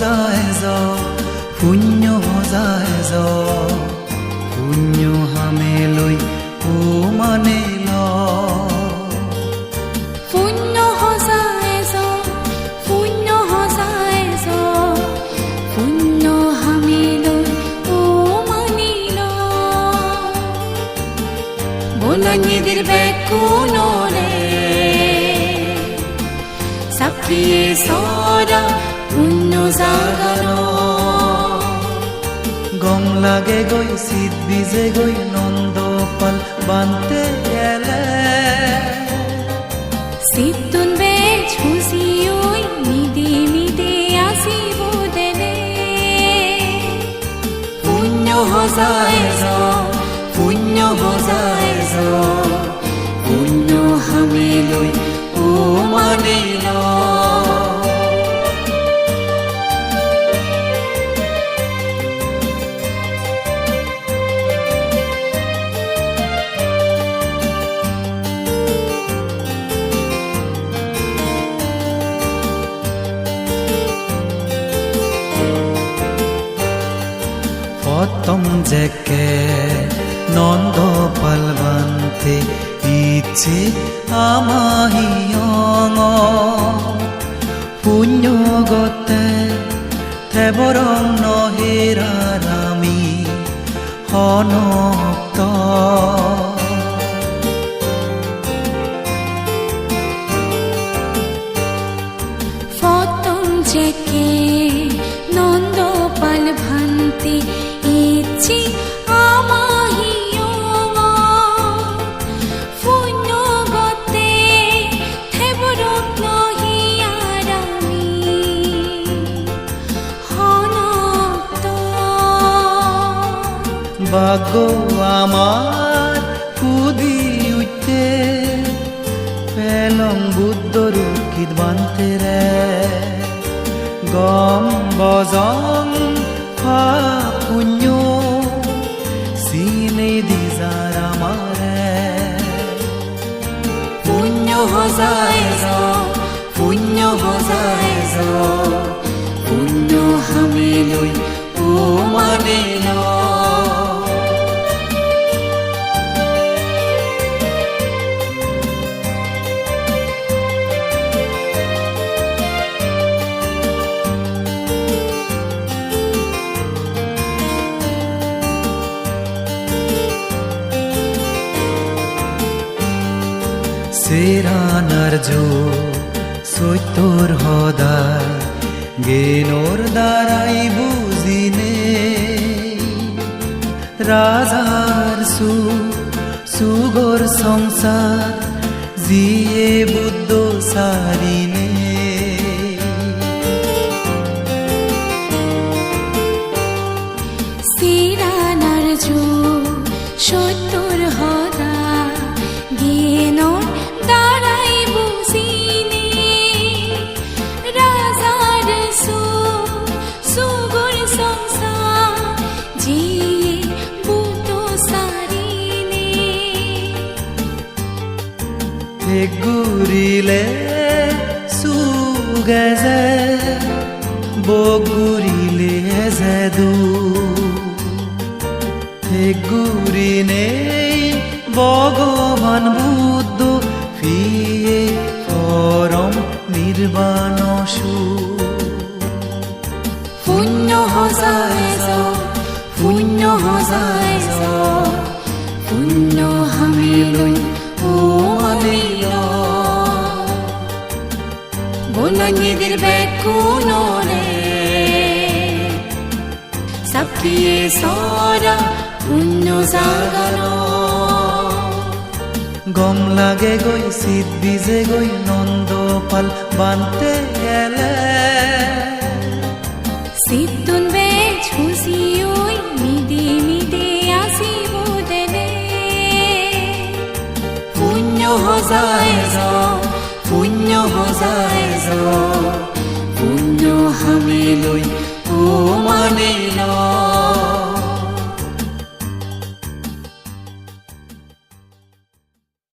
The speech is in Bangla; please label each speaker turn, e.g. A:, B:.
A: সজায় য শূন্য সজায় য শূন্য হামে লৈ ও মানে ল
B: শূন্য সজাই য শূন্য সজাই য শূন্য হামিলৈ ও মানিল বননিধিৰ বেকুনৰে চাপিয়ে চৰা শূন্য জাগাৰ
A: গম লাগে গৈ চিত বিজে গৈ নন্দপাল বান্তে এলে
B: চিতুন বে ঝুঁচিয়ৈ মিদি মিদি আছিব দেলে শূন্য সজাই য শূন্য সজাই য শূন্য হামিলৈ ও মানিল
A: পতম জেকে নন্দপাল বান্তে ইচ্ছে আমাহিয়ঙ পুণ্য গতে থেবরং ভাগ্য আমার কুদি উঠতে। পেলং বুদ্ধর কিত বান্তে রে। গম বজং পুণ্য সিনে দিজার আমারে।
B: শূন্য সজাই য শূন্য সজাই য। শূন্য হামিলৈ ও
A: সেরানার জো সৈতর হদায় গেনোর দ্বারাই বুঝিনে। রাজার সু সুগর সংসার জিয়ে বুদ্ধ সারিনে। সুগেজে বগুৰিলে যেদু গুৰি নেই ভগৱান বুদ্ধ ফিয়ে পৰম নিৰ্বাণ সু।
B: শূন্য সজাই য শূন্য বননিধিৰ বেকুনৰে চাপিয়ে চৰা শূন্য জাগাৰ
A: গম লাগে গৈ চিত বিজে গৈ নন্দপাল বান্তে এলে
B: চিতুন বে ঝুঁচিয়ৈ মিদি মিদি সজাই য পুণ্য হামিলৈ ও মানে